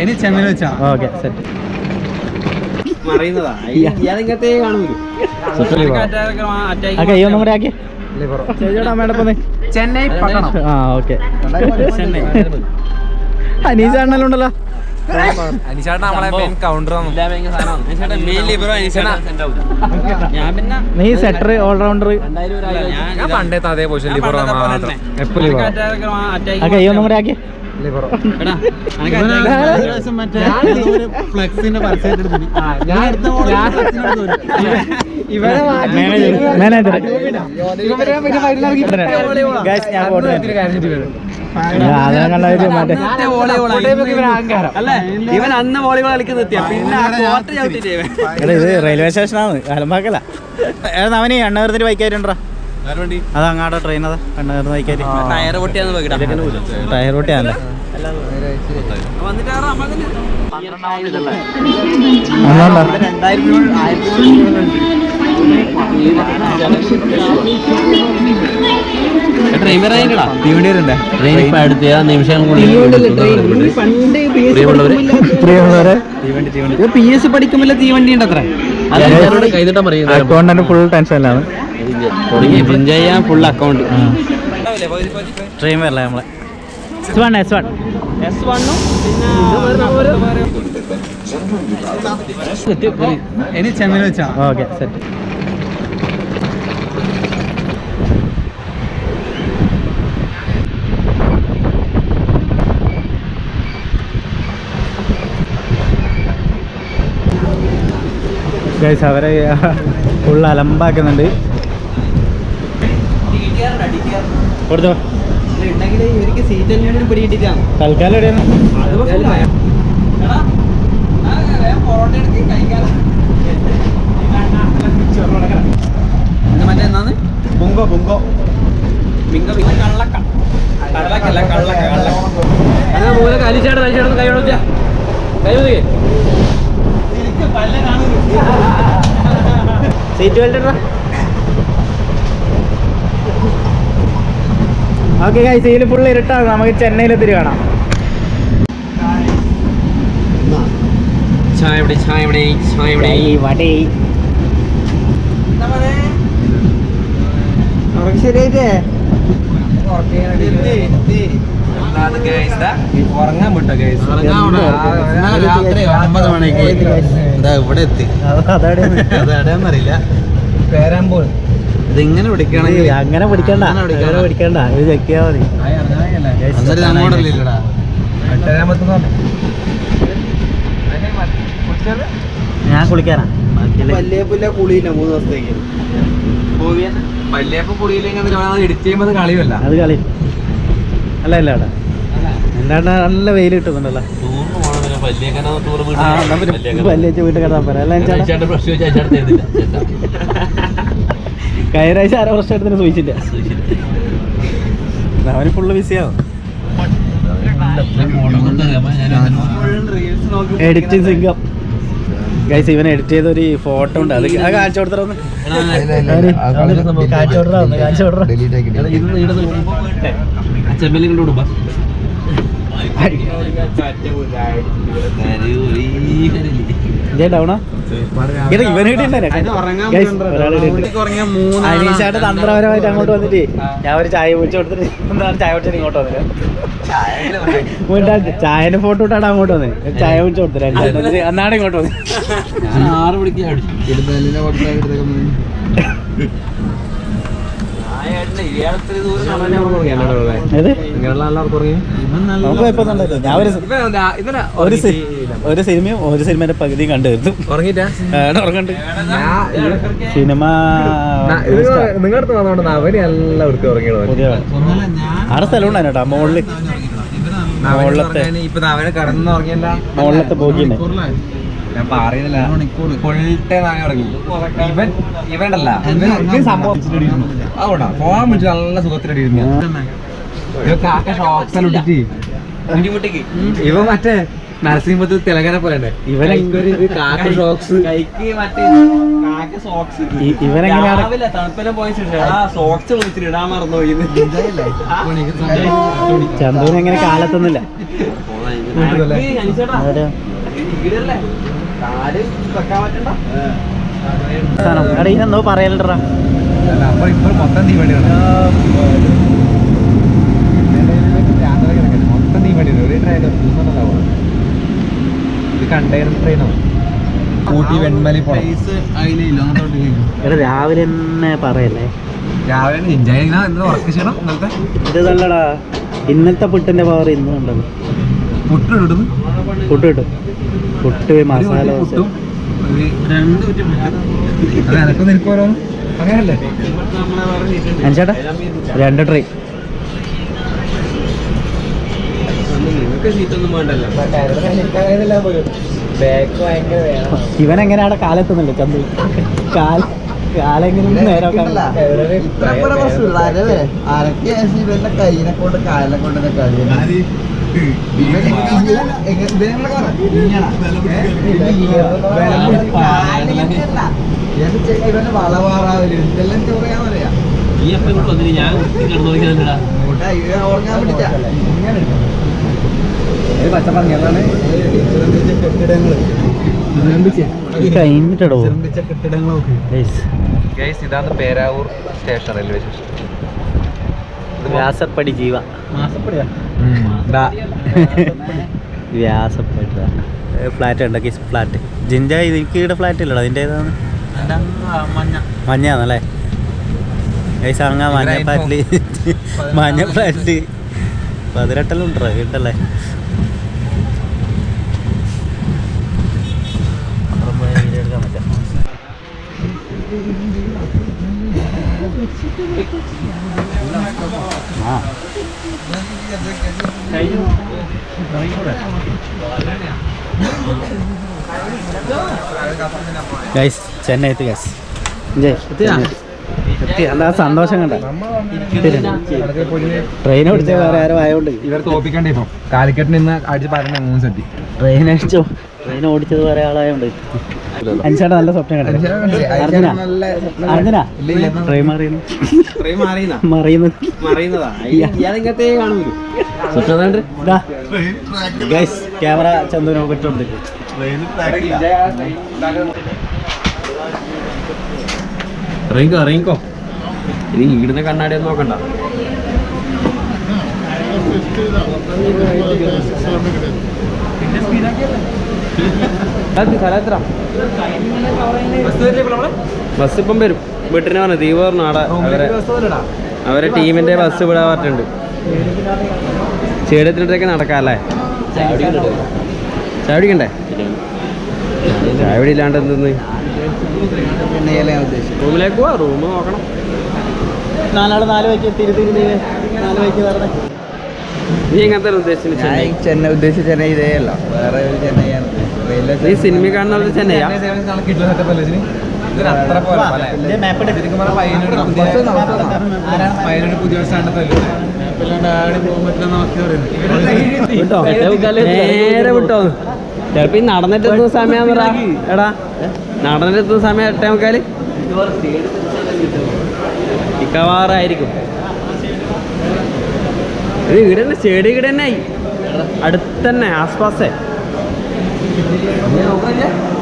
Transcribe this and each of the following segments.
ഇനി ചെമ്മീൻ വെച്ചാ ഓക്കെ സെറ്റ് ചെന്നൈ പട്ടണം. ആ ഓക്കെ. ചെന്നൈ. നീ സെറ്റർ ഓൾറൗണ്ടർ പണ്ടത്തെ അതേ പൊസിഷൻ ലിബർ മാത്രം എപ്പോഴും ഇവൻ അന്ന് വോളിബോൾ കളിക്കുന്ന എത്തിയ പിന്നെ ഇത് റെയിൽവേ സ്റ്റേഷനാണ് അലമ്പാക്കല ഏതാ അവന് എണ്ണകരത്തിന് ബൈക്കായിട്ടുണ്ടാ അത്. അങ്ങാടെ ട്രെയിൻ അതാ എണ്ണകരത്തിന് ബൈക്കായിട്ട് ടയർ പൊട്ടിയാന്ന് ടയർ പൊട്ടിയാണല്ലേ തീവണ്ടി പി എസ് പഠിക്കുമ്പോൾ ഉണ്ട് അത്ര അക്കൗണ്ടന്റ് ഫുൾ ടെൻഷനിലാണ് എൻജോയ് ചെയ്യാൻ ഫുൾ അക്കൗണ്ട് ട്രെയിൻ വരല നമ്മളെ. S one S one S വണ്ണും ഇനി ചെമ്മീൻ വെച്ചാ ഓക്കെ സെറ്റ് ഗൈസ് അവരെ ഫുൾ അലമ്പാക്കുന്നുണ്ട്. കൊടുത്തോ. തൽക്കാലം എവിടെയാണ്? മറ്റേ എന്നാന്ന് ബുങ്കോ ബുങ്കോ. മിങ്ക കള്ളക്ക. കള്ളക്കല്ല കള്ളക്ക കള്ളക്ക. അതാ മൂല കലിച്ചാട് കഴിച്ചാട് കൈ കൊടുത്ത കൈ ഒതുക്കെ സീറ്റ് ബെൽറ്റ് ഓക്കെ ഗൈസ് ഇതിൽ ഫുൾ ഇരുട്ടാണ്. നമുക്ക് ചെന്നൈയിലെത്തിരി കാണാം. ചായ ഇവിടെ ചായ ഇവിടെ ചായ ഇവിടെ. വടി ശരിയായിട്ടേ ഉറങ്ങാൻ വിട്ടോ ഗൈസ് രാത്രി ഒമ്പത് മണിക്ക് എന്താ ഇവിടെ എത്തി? അതവിടെ അത് എവിടെയാന്നറിയില്ല പേരാമ്പോൾ ഇതിങ്ങനെ പിടിക്കണമെങ്കിൽ അങ്ങനെ പിടിക്കണ്ട. അങ്ങനെ പിടിക്കണ്ട. ഇത് ചെക്കിയാ മതി. ഞാൻ കുളിക്കാനാ. കുളിയില്ല മൂന്ന് ദിവസത്തേക്ക്. വല്യപ്പ പുളിയില്ലെങ്കിൽ എഡിറ്റ് ചെയ്യുമ്പോൾ കളിയല്ല അത് കളി. അല്ല അല്ല അവിടെ എന്താണ്ട് നല്ല വെയിൽ കിട്ടുന്നുണ്ടല്ലോ. വലിയ വീട്ടിൽ കിടന്നാ പറയാം അല്ല ചേട്ടാ. കഴിഞ്ഞ ആരോ പ്രശ്നം എടുത്തിന് സൂചിച്ചില്ല. അവന് ഫുള്ള് ബിസിയാവും എഡിറ്റിംഗ് സിംഗം ഗൈസ് ഇവൻ എഡിറ്റ് ചെയ്ത ഒരു ഫോട്ടോ ഉണ്ട്. അത് അത് കാണിച്ചു കൊടുത്തറ ഒന്ന്? കാണിച്ചു കൊടുത്തറ കാണിച്ചു കൊടുത്തറ അനീഷായിട്ട് തന്ത്രപരമായിട്ട് അങ്ങോട്ട് വന്നിട്ട് ഞാൻ ഒരു ചായ കുടിച്ച് കൊടുത്തിട്ട് എന്താണ് ചായ കുടിച്ചിട്ട് ഇങ്ങോട്ട് വന്നത് ചായന്റെ ഫോട്ടോ ഇട്ടാണ് അങ്ങോട്ട് വന്നത് ചായ കുടിച്ച് കൊടുത്തിട്ട് അന്നാണ് ഇങ്ങോട്ട് വന്നത് ഞാൻ ആറ് മണിക്ക് ഒരു സിനിമയും ഒരു സിനിമയുടെ പകുതിയും കണ്ടു തീർത്തു ഉറങ്ങിട്ടാ ഉറങ്ങണ്ട്. സിനിമ നിങ്ങളുടെ വന്നോണ്ട് അവർ എല്ലാവർക്കും ഉറങ്ങിയത് ആടെ സ്ഥലം ഉണ്ടായിരുന്നു കേട്ടോ മുകളിൽ മുകളിലത്തെ ഇപ്പൊ അവന് ഞാൻ പറയുന്നില്ല ഫുൾ ടൈം അങ്ങനെ ഉറങ്ങി ഇവൻ ഇവനല്ല ഇവൻ ഇവൻ സംഭവം? അതുകൊണ്ടാ. ഫോൺ വിളിച്ചു നല്ല സുഖത്തിലടിയിരുന്നു ഇവ കാക്ക ഷോക്സ് ഇവ മറ്റേ നരസിംഹത്തിൽ തിലകനെ പോലെ ഉണ്ട് ഇവനെ കാക്ക ഷോക്സ് സോക്സ് ഇവനെങ്ങനെയാണ് ഇടാൻ മറന്നുപോയി ചന്തുവിന് എങ്ങനെ കാലത്തൊന്നുമില്ല. ഇതെന്തോ പറയലടാ മൊത്തം തീവണ്ടിയാണ് മൊത്തം തീവണ്ടിയാണ് ഒരു ഇത് കണ്ടെയ്നർ ട്രെയിനാണ് ഊട്ടി വെൺമലി പോണം. എടാ രാവിലെ തന്നെ പറയല്ലേ? രാവിലെ എൻജോയ് ഇന്നലത്തെ ഇത് നല്ലടാ ഇന്നത്തെ? പുട്ടിന്റെ പവർ ഇന്നും ഉണ്ടല്ലോ. പുട്ടിടുന്നു പുട്ട് കിട്ടും പുട്ട് മസാല ദോശ. രണ്ട് ട്രൈ ഇവൻ എങ്ങനെയാണ് കാലെത്തുന്നില്ല ചന്തു? കാൽ കാലെങ്ങനെ നേരം ആരൊക്കെ ഇവന്റെ കൈനെ കൊണ്ട് കാലിനെ കൊണ്ട് കളി ഇവന്റെ വളവാറാവൽ എന്തെല്ലാം ചോറിയാൻ പറയാ ഈ എപ്പം ഇങ്ങോട്ട് വന്നിട്ട് ഞാൻ കിടന്നു ഓർക്കാൻ പറ്റില്ല ഇതാണ് പേരാവൂർ സ്റ്റേഷൻ റെയിൽവേ സ്റ്റേഷൻ ജീവ വ്യാസപ്പടി ഫ്ലാറ്റ് ഉണ്ട് കിസ് ഫ്ലാറ്റ്. ജിഞ്ച എനിക്ക് ഇവിടെ ഫ്ലാറ്റ് ഇല്ലടാ. അതിന്റെ ഏതാണ് മഞ്ഞാണല്ലേ ഗൈസ് അങ്ങ മഞ്ഞ ഫ്ലാറ്റ് മഞ്ഞ ഫ്ലാറ്റ് പതിനെട്ടെല്ലാം ഉണ്ടോ കേട്ടല്ലേ ആ. ഗൈസ് ചെന്നൈ എത്തി ഗൈസ് എത്തി എന്താ സന്തോഷം കണ്ട. ട്രെയിൻ ഓടിച്ച വേറെ ആരും ആയതുകൊണ്ട് ഇവർ തോപ്പിക്കണ്ടേ ഇപ്പം? കാലിക്കറ്റ് നിന്ന് അടിച്ച് പറഞ്ഞ മൂന്ന് സെറ്റ് ട്രെയിൻ അടിച്ചോ? ട്രെയിൻ ഓടിച്ചത് വേറെ ആളായോണ്ട്. അനുസേട്ടാ നല്ല സ്വപ്നം കണ്ടു? അർജുന. അർജുന. ട്രെയിൻ മറിയുന്നു. ട്രെയിൻ മാറിയുന്ന? മറിയുന്നു. മറിയുന്നതാ? ഇയാളിങ്ങനത്തെ ഗൈസ് ക്യാമറ ചന്ദനോ പറ്റുണ്ട് ഇറങ്ങിക്കോ ഇറങ്ങിക്കോ? ഇനി ഇവിടുന്ന് കണ്ണാടി ഒന്നും നോക്കണ്ട. ബസ് ഇപ്പം വരും. വീട്ടിനെ പറഞ്ഞു ദീപ പറഞ്ഞു ആടെ അവരെ അവരെ ടീമിന്റെ ബസ് വിടാൻ പറഞ്ഞിട്ടുണ്ട്. സ്റ്റേഡിയത്തിനടുത്തേക്ക് നടക്കാല്ലേ ചായ ചാവിടിയില്ലാണ്ട് ചായ എന്തെന്ന്? റൂമിലേക്ക് പോവാ റൂം നോക്കണം. നാലാൾ നാല് വയ്ക്ക് തിരി തിരി തിരി നാല് വയ്ക്ക് പറഞ്ഞേ നീ എങ്ങനത്തെ ഉദ്ദേശിച്ചു ഞാൻ ചെന്നൈ ഈ ചെന്നൈ? ഉദ്ദേശിച്ച ചെന്നൈ ഇതേ അല്ല വേറെ ഒരു ചെന്നൈയാണ്. ഉദ്ദേശിച്ചത്. ഈ സിനിമ ചെന്നൈയാ പുതിയ നേരെ വിട്ടോ? ചിലപ്പോ ഈ നടന്നിട്ടെത്തുന്ന സമയം എടാ നടന്നിട്ടെത്തുന്ന സമയം എട്ടേ മുക്കാൽ? മിക്കവാറായിരിക്കും. ഇത് ഇവിടെ തന്നെ സ്റ്റേഡിയം ഇവിടെ തന്നെ ആയി. അടുത്തന്നെ ആസ്പാസേ. മമ്പരാണല്ലോ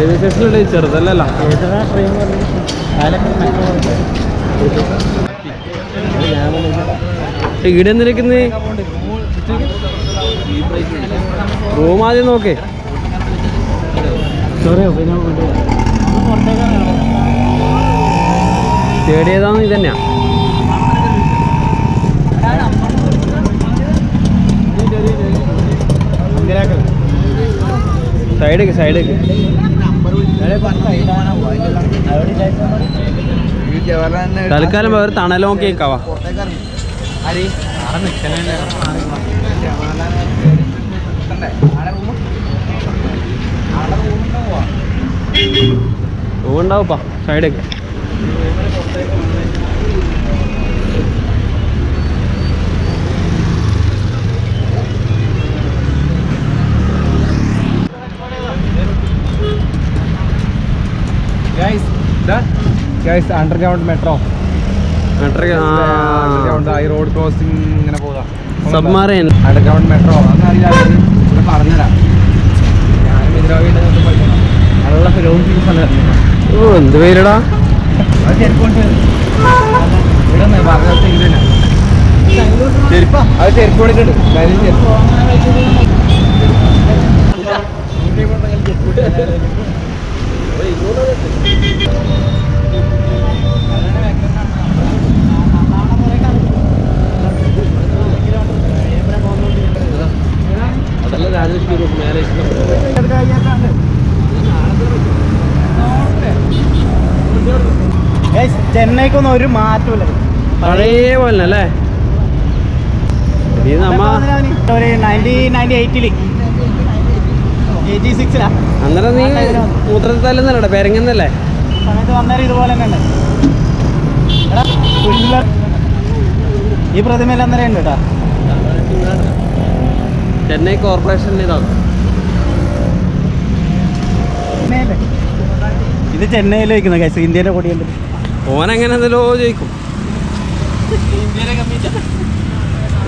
റെയിൽവേ സ്റ്റേഷനല്ലേ ചെറുതല്ലല്ലോ. ട്രെയിൻ ഇവിടെ എന്തിരിക്കുന്നത് റൂം ആദ്യം നോക്കേ. തേടിയതാന്ന് ഇതന്നെയാ. സൈഡേക്ക് സൈഡേക്ക് തൽക്കാലം വേറെ തണലോ കേക്കാവാ ഉണ്ടാവുപ്പാ സൈഡൊക്കെ guys underground metro underground high road crossing ഇങ്ങനെ പോകാം സബ്മറൈൻ അണ്ടർഗ്രൗണ്ട് മെട്രോ അതൊന്നും അറിയില്ല പറഞ്ഞുതരാം. ഞാനും ഇതിനോട് നല്ല ഫിലോം ഫീസ് ഓ എന്ത് പേരടാ? ചെരുപ്പാ. അത് ചെരുപ്പ് കൊടുക്കുന്നുണ്ട് കാര്യം ചെരുപ്പ്. അതല്ല രാജേഷ് മേലെ Guys, ചെന്നൈക്കൊന്നും ഒരു മാറ്റമില്ല പഴയ പോലെ അല്ലേ നമ്മ ഒരു നയന്റീൻ നയന്റി എയ്റ്റിൽ എയ്റ്റി സിക്സിലാ അന്നേരം നീ മൂത്രത്തിൽ പേരങ്ങന്നല്ലേ? സമയത്ത് വന്നേരം ഇതുപോലെ തന്നെ. ഈ പ്രതിമയിൽ അന്നേരം ഉണ്ട് കേട്ടോ. ചെന്നൈ കോർപ്പറേഷൻ ഇതാണ്. ഇത് ചെന്നൈയിൽ വയ്ക്കുന്ന കേസ് ഇന്ത്യയുടെ കൊടിയുണ്ട് ഓൻ അങ്ങനെ എന്തെല്ലോ ചോദിക്കും.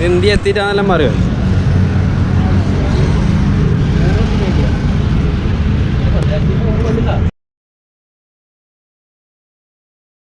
ഇന്ത്യ എത്തിയിട്ടാണെല്ലാം പറയുമോ